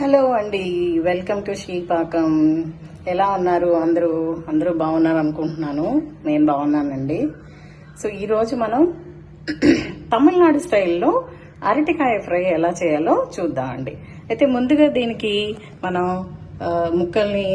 Hello అండి welcome to శ్రీపాకం. ఎలా ఉన్నారు? అందరూ అందరూ బాగున్నారు అనుకుంటున్నాను. నేను బాగున్నానండి. సో ఈరోజు మనం తమిళనాడు స్టైల్లో అరటికాయ ఫ్రై ఎలా చేయాలో చూద్దాం అండి. అయితే ముందుగా దీనికి మనం ముక్కల్ని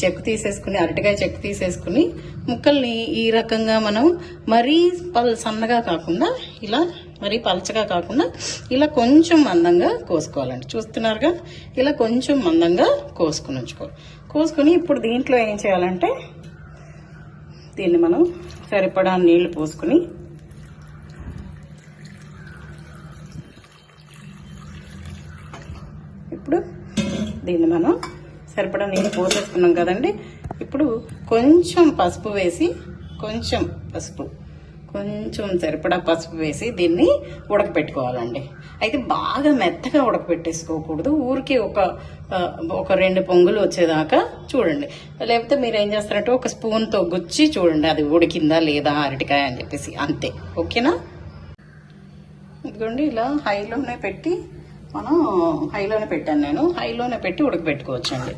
చెక్కు తీసేసుకుని అరటికాయ చెక్కు తీసేసుకుని ముక్కల్ని ఈ రకంగా మనం మరీ పల్ సన్నగా కాకుండా ఇలా మరి పలచగా కాకుండా ఇలా కొంచెం మందంగా కోసుకోవాలండి. చూస్తున్నారుగా? ఇలా కొంచెం మందంగా కోసుకుని ఉంచుకోవాలి. కోసుకుని ఇప్పుడు దీంట్లో ఏం చేయాలంటే దీన్ని మనం సరిపడా నీళ్ళు పోసుకుని ఇప్పుడు దీన్ని మనం సరిపడా నీళ్ళు పోసేసుకున్నాం కదండి. ఇప్పుడు కొంచెం పసుపు వేసి కొంచెం పసుపు కొంచెం సరిపడా పసుపు వేసి దీన్ని ఉడకపెట్టుకోవాలండి. అయితే బాగా మెత్తగా ఉడకపెట్టేసుకోకూడదు. ఊరికి ఒక ఒక రెండు పొంగులు వచ్చేదాకా చూడండి. లేకపోతే మీరు ఏం చేస్తారంటే ఒక స్పూన్తో గుచ్చి చూడండి అది ఉడికిందా లేదా అరటికాయ అని చెప్పేసి. అంతే. ఓకేనా? ఇదిగోండి ఇలా హైలోనే పెట్టి మనం హైలోనే పెట్టాను నేను. హైలోనే పెట్టి ఉడకపెట్టుకోవచ్చండి.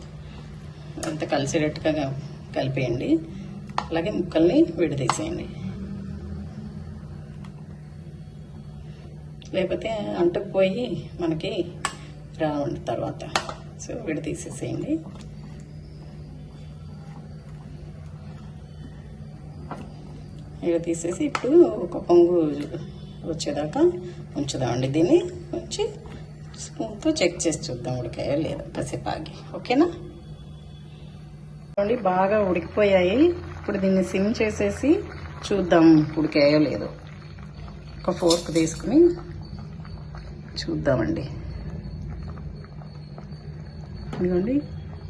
అంత కలిసేటట్టుగా కలిపేయండి. అలాగే ముక్కల్ని విడదీసేయండి. లేకపోతే అంటుకుపోయి మనకి రావండి తర్వాత. సో విడదీసేసేయండి ఇక తీసేసి ఇప్పుడు ఒక పొంగు వచ్చేదాకా ఉంచుదామండి. దీన్ని ఉంచి స్పూన్తో చెక్ చేసి చూద్దాం. ఉడికాయో లేదో? కాసేపు ఆగి. ఓకేనా? చూడండి బాగా ఉడికిపోయాయి. ఇప్పుడు దీన్ని సిమ్ చేసేసి చూద్దాం ఉడికాయో లేదో. ఒక ఫోర్క్ తీసుకుని చూద్దామండి. ఇదిగోండి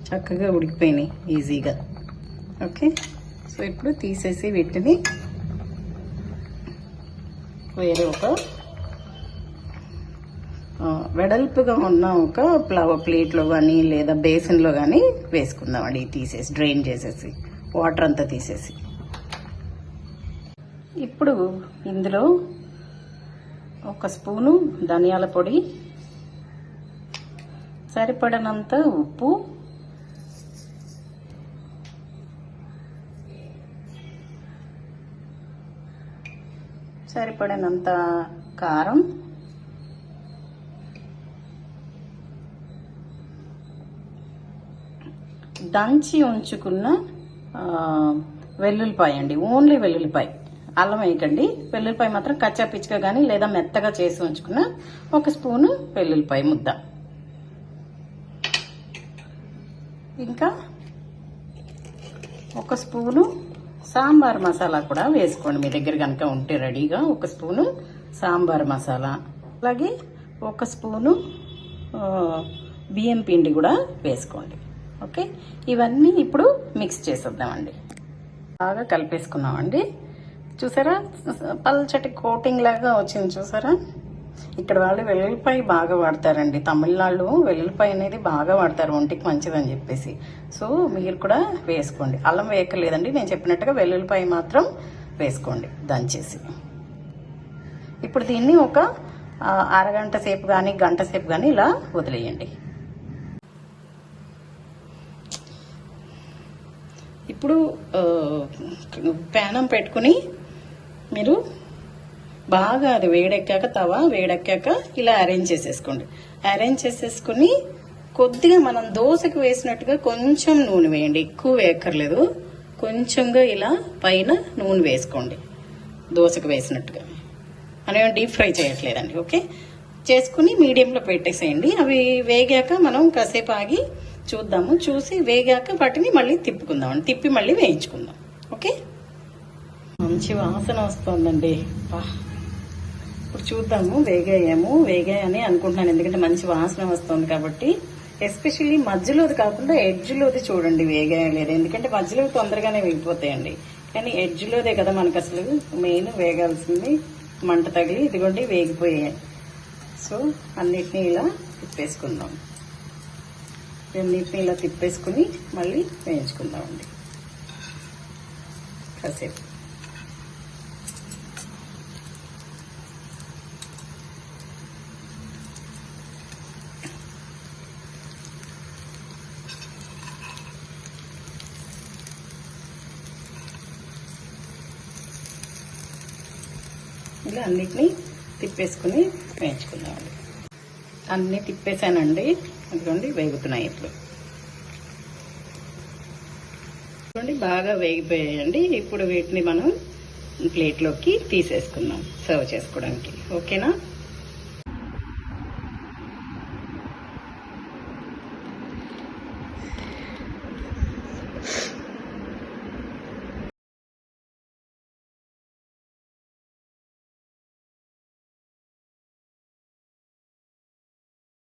చక్కగా ఉడికిపోయినాయి ఈజీగా. ఓకే? సో ఇప్పుడు తీసేసి వీటిని వేరే ఒక వెడల్పుగా ఉన్న ఒక ప్లవ ప్లేట్లో కానీ లేదా బేసిన్లో కానీ వేసుకుందామండి తీసేసి డ్రైన్ చేసేసి వాటర్ అంతా తీసేసి. ఇప్పుడు ఇందులో ఒక స్పూను ధనియాల పొడి సరిపడనంత ఉప్పు సరిపడినంత కారం దంచి ఉంచుకున్న వెల్లుల్లిపాయ అండి ఓన్లీ వెల్లుల్లిపాయ. అల్లం వేయకండి. వెల్లుల్లిపాయ మాత్రం కచ్చా పిచ్చుక కానీ లేదా మెత్తగా చేసి ఉంచుకున్న ఒక స్పూను వెల్లుల్లిపాయ ముద్ద. ఇంకా ఒక స్పూను సాంబార్ మసాలా కూడా వేసుకోండి. మీ దగ్గర కనుక ఉంటే రెడీగా ఒక స్పూను సాంబార్ మసాలా. అలాగే ఒక స్పూను బియ్యం పిండి కూడా వేసుకోండి. ఓకే? ఇవన్నీ ఇప్పుడు మిక్స్ చేసేద్దామండి. బాగా కలిపేసుకున్నామండి. చూసారా? పల్చటి కోటింగ్ లాగా వచ్చింది చూసారా? ఇక్కడ వాళ్ళు వెల్లుల్లిపాయ బాగా వాడతారండి. తమిళనాళ్ళు వెల్లుల్లిపాయ అనేది బాగా వాడతారు ఒంటికి మంచిదని చెప్పేసి. సో మీరు కూడా వేసుకోండి. అల్లం వేయక్కర్లేదండి. నేను చెప్పినట్టుగా వెల్లుల్లిపాయ మాత్రం వేసుకోండి. దంచేసి ఇప్పుడు దీన్ని ఒక అరగంట సేపు కానీ గంట సేపు కానీ ఇలా వదిలేయండి. ఇప్పుడు ఆ, ప్యానం పెట్టుకుని మీరు బాగా అది వేడెక్కాక తవ వేడెక్కాక ఇలా అరేంజ్ చేసేసుకోండి. అరేంజ్ చేసేసుకుని కొద్దిగా మనం దోశకు వేసినట్టుగా కొంచెం నూనె వేయండి. ఎక్కువ వేయక్కర్లేదు. కొంచెంగా ఇలా పైన నూనె వేసుకోండి. దోశకు వేసినట్టుగా. మనం డీప్ ఫ్రై చేయట్లేదండి ఓకే చేసుకుని మీడియంలో పెట్టేసేయండి. అవి వేగాక మనం కాసేపు ఆగి చూద్దాము. చూసి వేగాక వాటిని మళ్ళీ తిప్పుకుందాం తిప్పి మళ్ళీ వేయించుకుందాం ఓకే మంచి వాసన వస్తుందండి. ఇప్పుడు చూద్దాము వేగాయేమో వేగాయని అనుకుంటున్నాను. ఎందుకంటే మంచి వాసన వస్తుంది కాబట్టి. ఎస్పెషల్లీ మధ్యలోది కాకుండా ఎడ్జ్లోది చూడండి వేగాయ లేదు ఎందుకంటే మధ్యలో తొందరగానే వేగిపోతాయండి కానీ ఎడ్జ్లోదే కదా మనకు అసలు మెయిన్ వేగాల్సింది. మంట తగిలి ఇదిగోండి వేగిపోయాయి. సో అన్నిటినీ ఇలా తిప్పేసుకుందాం. అన్నిటిని ఇలా తిప్పేసుకుని మళ్ళీ వేయించుకుందామండి. కాసేపు. ఇలా అన్నిటినీ తిప్పేసుకుని వేయించుకుందామండి. అన్నీ తిప్పేసానండి. అదిగోండి వేగుతున్నాయి ఇప్పుడు. చూడండి బాగా వేగిపోయాయండి. ఇప్పుడు వీటిని మనం ప్లేట్లోకి తీసేసుకుందాం సర్వ్ చేసుకోవడానికి. ఓకేనా?